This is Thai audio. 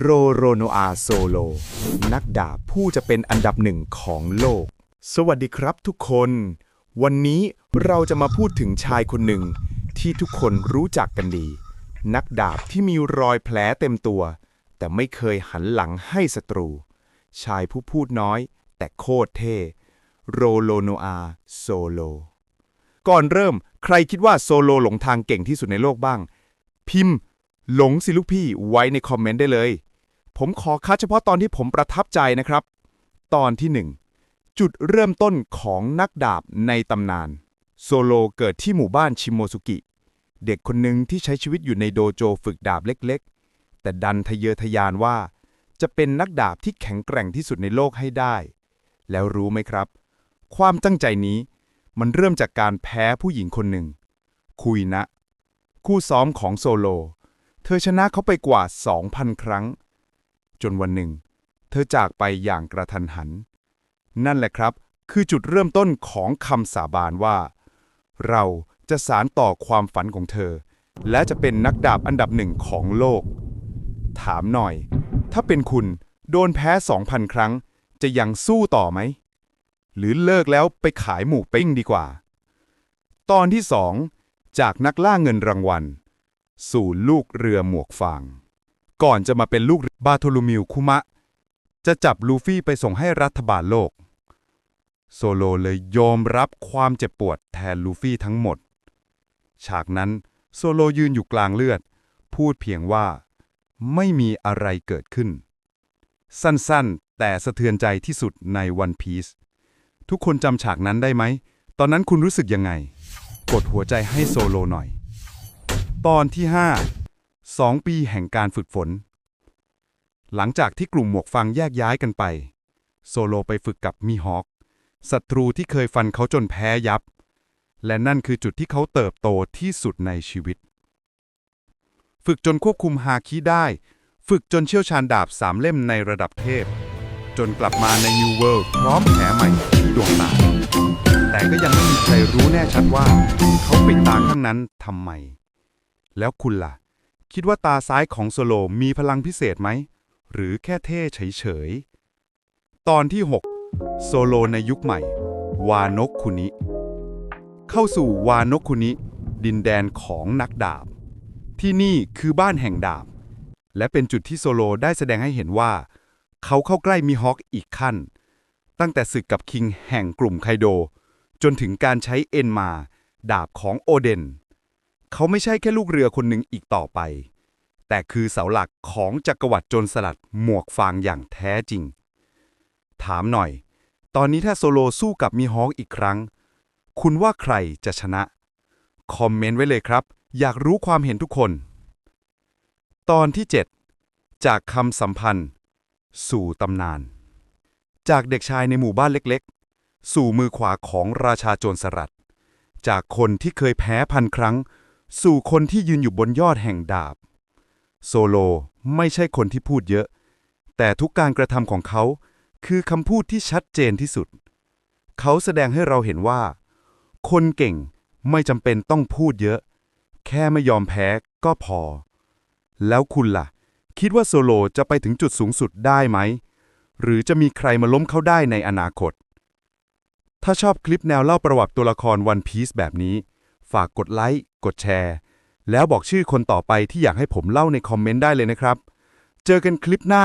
โรโรโนอาโซโล นักดาบผู้จะเป็นอันดับหนึ่งของโลก สวัสดีครับทุกคน วันนี้เราจะมาพูดถึงชายคนหนึ่ง ที่ทุกคนรู้จักกันดี นักดาบที่มีรอยแผลเต็มตัว แต่ไม่เคยหันหลังให้ศัตรู ชายผู้พูดน้อย แต่โคตรเท่โรโลโนอาโซโล ก่อนเริ่มใครคิดว่าโซโลหลงทางเก่งที่สุดในโลกบ้าง พิมพ์หลงสิลูกพี่ไว้ในคอมเมนต์ได้เลย ผมขอคัดเฉพาะตอนที่ผมประทับใจนะครับ ตอนที่ 1 จุดเริ่มต้นของนักดาบในตำนาน โซโลเกิดที่หมู่บ้านชิโมซุกิ เด็กคนหนึ่งที่ใช้ชีวิตอยู่ในโดโจฝึกดาบเล็กๆ แต่ดันทะเยอทะยานว่า จะเป็นนักดาบที่แข็งแกร่งที่สุดในโลกให้ได้ แล้วรู้ไหมครับ ความตั้งใจนี้มันเริ่มจากการแพ้ผู้หญิงคนหนึ่ง คุยนะ คู่ซ้อมของโซโล เธอชนะเขาไปกว่า 2,000 ครั้ง จนวันหนึ่ง เธอจากไปอย่างกระทันหัน นั่นแหละครับ คือจุดเริ่มต้นของคำสาบานว่า เราจะสารต่อความฝันของเธอ และจะเป็นนักดาบอันดับหนึ่งของโลก ถามหน่อย ถ้าเป็นคุณโดนแพ้ 2,000 ครั้ง จะยังสู้ต่อไหม หรือเลิกแล้วไปขายหมูปิ้งดีกว่า ตอนที่2จากนักล่าเงินรางวัล สู่ลูกเรือหมวกฟาง ก่อนจะมาเป็นลูกบาโทลูมิวคุมะ จะจับลูฟี่ไปส่งให้รัฐบาลโลก โซโลเลยยอมรับความเจ็บปวดแทนลูฟี่ทั้งหมด ฉากนั้นโซโลยืนอยู่กลางเลือด พูดเพียงว่า ไม่มีอะไรเกิดขึ้น สั้นๆ แต่สะเทือนใจที่สุดในวันพีซทุกคนจำฉากนั้นได้ไหม ตอนนั้นคุณรู้สึกยังไง กดหัวใจให้โซโลหน่อย ตอนที่ 5 2 ปีแห่งการฝึกฝน หลังจากที่กลุ่มหมวกฟังแยกย้ายกันไป โซโลไปฝึกกับมีฮอคศัตรูที่เคยฟันเขาจนแพ้ยับ และนั่นคือจุดที่เขาเติบโตที่สุดในชีวิต ฝึกจนควบคุมฮาคิได้ ฝึกจนเชี่ยวชาญดาบสามเล่มในระดับเทพ จนกลับมาใน New World พร้อมแผลใหม่ที่ดวงตา แต่ก็ยังไม่มีใครรู้แน่ชัดว่า เขาปิดตาข้างนั้นทำไม แล้วคุณล่ะ คิดว่าตาซ้ายของโซโลมีพลังพิเศษไหม หรือแค่เท่เฉยๆ ตอนที่ 6 โซโลในยุคใหม่ วานกคุนิ เข้าสู่วานกคุนิ ดินแดนของนักดาบ ที่นี่คือบ้านแห่งดาบ และเป็นจุดที่โซโลได้แสดงให้เห็นว่า เขาเข้าใกล้มีฮอคอีกขั้น ตั้งแต่ศึกกับคิงแห่งกลุ่มไคโด จนถึงการใช้เอ็นมา ดาบของโอเดน เขาไม่ใช่แค่ลูกเรือคนหนึ่งอีกต่อไป แต่คือเสาหลักของจักรวรรดิโจรสลัดหมวกฟางอย่างแท้จริง ถามหน่อย ตอนนี้ถ้าโซโลสู้กับมีฮอคอีกครั้ง คุณว่าใครจะชนะ คอมเมนต์ไว้เลยครับ อยากรู้ความเห็นทุกคน ตอนที่ 7 จากคำสัมพันธ์ สู่ตำนาน จากเด็กชายในหมู่บ้านเล็กๆ สู่มือขวาของราชาโจรสลัดจากคนที่เคยแพ้พันครั้ง สู่คนที่ยืนอยู่บนยอดแห่งดาบ โซโลไม่ใช่คนที่พูดเยอะ แต่ทุกการกระทำของเขาคือคำพูดที่ชัดเจนที่สุด เขาแสดงให้เราเห็นว่า คนเก่งไม่จำเป็นต้องพูดเยอะ แค่ไม่ยอมแพ้ก็พอ แล้วคุณล่ะ คิดว่าโซโลจะไปถึงจุดสูงสุดได้ไหม หรือจะมีใครมาล้มเขาได้ในอนาคต ถ้าชอบคลิปแนวเล่าประวัติตัวละครวันพีซแบบนี้ ฝากกดไลค์ กดแชร์ แล้วบอกชื่อคนต่อไปที่อยากให้ผมเล่าในคอมเมนต์ได้เลยนะครับ เจอกันคลิปหน้า